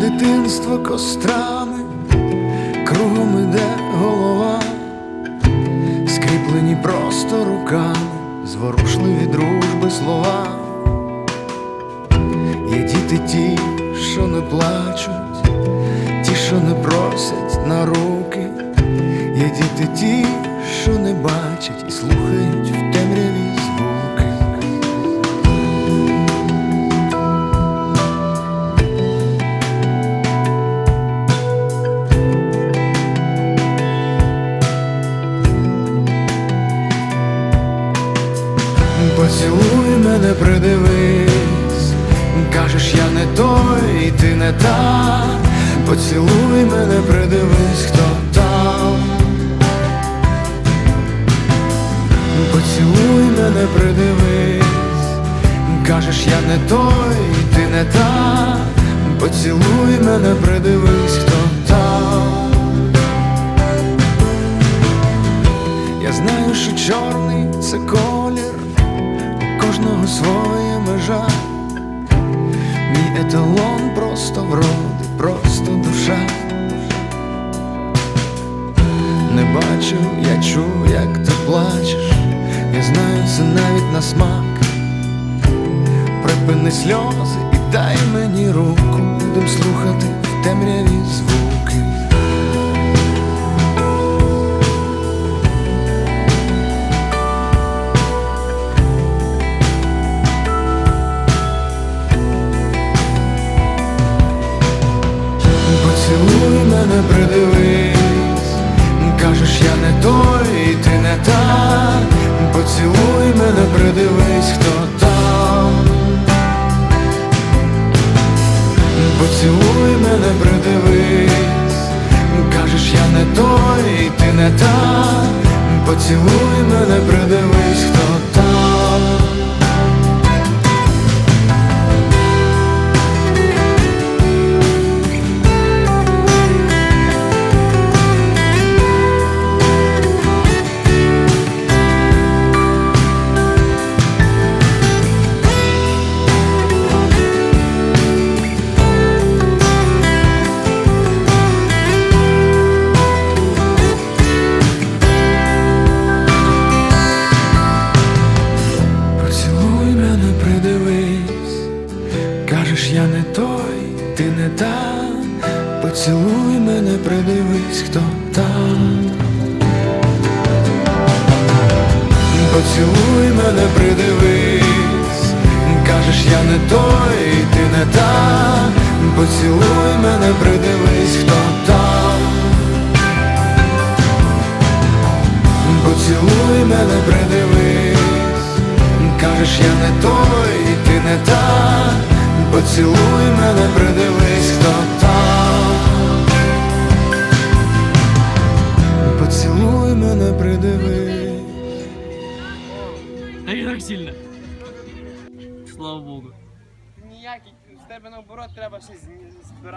дитинство кострами, кругом іде голова, скріплені просто руками, зворушливі дружби слова. Є діти ті, що не плачуть, ті, що не просять на руки, є діти ті, що не бачать і слухають Поцілуй мене, придивись, кажеш, я не той, і ти не та. Поцілуй мене, придивись, хто там. Поцілуй мене, придивись, кажеш, я не той, і ти не та. Поцілуй мене, придивись, хто у своя межа. Мій еталон просто вроди, просто душа. Не бачу, я чую, як ти плачеш. Я знаю це навіть на смак. Припини сльози і дай мені руку, будем слухати Поцілуй мене, придивись, кажеш, я не той, і ти не та. Поцілуй мене, придивись, хто там. Поцілуй мене, придивись, кажеш, я не той, і ти не та. Поцілуй мене, придивись, я не той, ти не та. Поцілуй мене, придивись, хто там. Поцілуй мене, придивись, кажеш, я не той, ти не та. Поцілуй мене, придивись, хто там. Поцілуй мене, придивись, кажеш, я не той, ти не та. Поцілуй мене, придивись, хто там. Поцілуй мене, придивись. Та не так сильно. Слава Богу. Ніякий, з тебе наоборот треба щось збирати.